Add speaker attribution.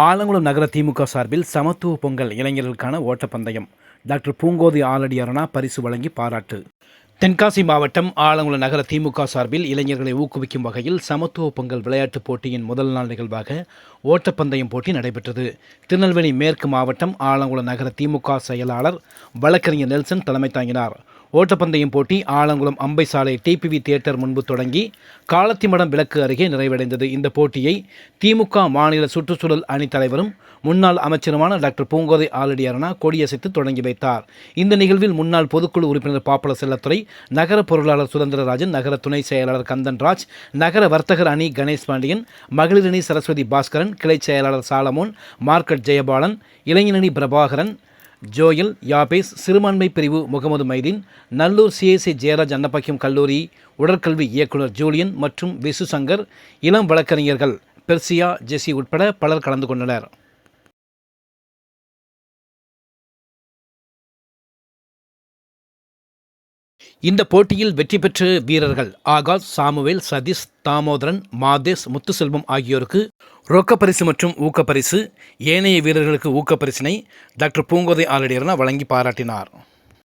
Speaker 1: ஆலங்குளம் நகர திமுக சார்பில் சமத்துவ பொங்கல் இளைஞர்களுக்கான ஓட்டப்பந்தயம். டாக்டர் பூங்கோதி ஆலடி அருணா பரிசு வழங்கி பாராட்டு. தென்காசி மாவட்டம் ஆலங்குள நகர திமுக சார்பில் இளைஞர்களை ஊக்குவிக்கும் வகையில் சமத்துவ பொங்கல் விளையாட்டுப் போட்டியின் முதல் நாள் நிகழ்வாக ஓட்டப்பந்தயம் போட்டி நடைபெற்றது. திருநெல்வேலி மேற்கு மாவட்டம் ஆலங்குளம் நகர திமுக செயலாளர் வழக்கறிஞர் நெல்சன் தலைமை தாங்கினார். ஓட்டப்பந்தயம் போட்டி ஆலங்குளம் அம்பை சாலை டிபிவி தியேட்டர் முன்பு தொடங்கி காலத்திமடம் விளக்கு அருகே நிறைவடைந்தது. இந்த போட்டியை திமுக மாநில சுற்றுச்சூழல் அணித் தலைவரும் முன்னாள் அமைச்சருமான டாக்டர் பூங்கோதை ஆலடி கொடியசைத்து தொடங்கி வைத்தார். இந்த நிகழ்வில் முன்னாள் பொதுக்குழு உறுப்பினர் பாப்பல செல்லத்துறை நகர பொருளாளர் சுதந்திரராஜன் நகர துணை செயலாளர் கந்தன்ராஜ் நகர வர்த்தகர் அணி கணேஷ் பாண்டியன் மகளிர் அணி சரஸ்வதி பாஸ்கரன் கிளை செயலாளர் சாலமோன் மார்க்கெட் ஜெயபாலன் இளைஞரணி பிரபாகரன் ஜோயல் யாபேஸ் சிறுபான்மை பிரிவு முகமது மைதீன் நல்லூர் சிஎஸ்சி ஜெயராஜ் அன்னப்பாக்கியம் கல்லூரி உடற்கல்வி இயக்குனர் ஜூலியன் மற்றும் விசு சங்கர் இளம் வழக்கறிஞர்கள் பெர்சியா ஜெஸி உட்பட பலர் கலந்து கொண்டனர். இந்த போட்டியில் வெற்றி பெற்ற வீரர்கள் ஆகாஷ் சாமுவேல் சதீஷ் தாமோதரன் மாதேஷ் முத்துசெல்வம் ஆகியோருக்கு ரொக்கப்பரிசு மற்றும் ஊக்கப்பரிசு. ஏனைய வீரர்களுக்கு ஊக்கப்பரிசினை டாக்டர் பூங்கோதை ஆலடியர்னா வழங்கி பாராட்டினார்.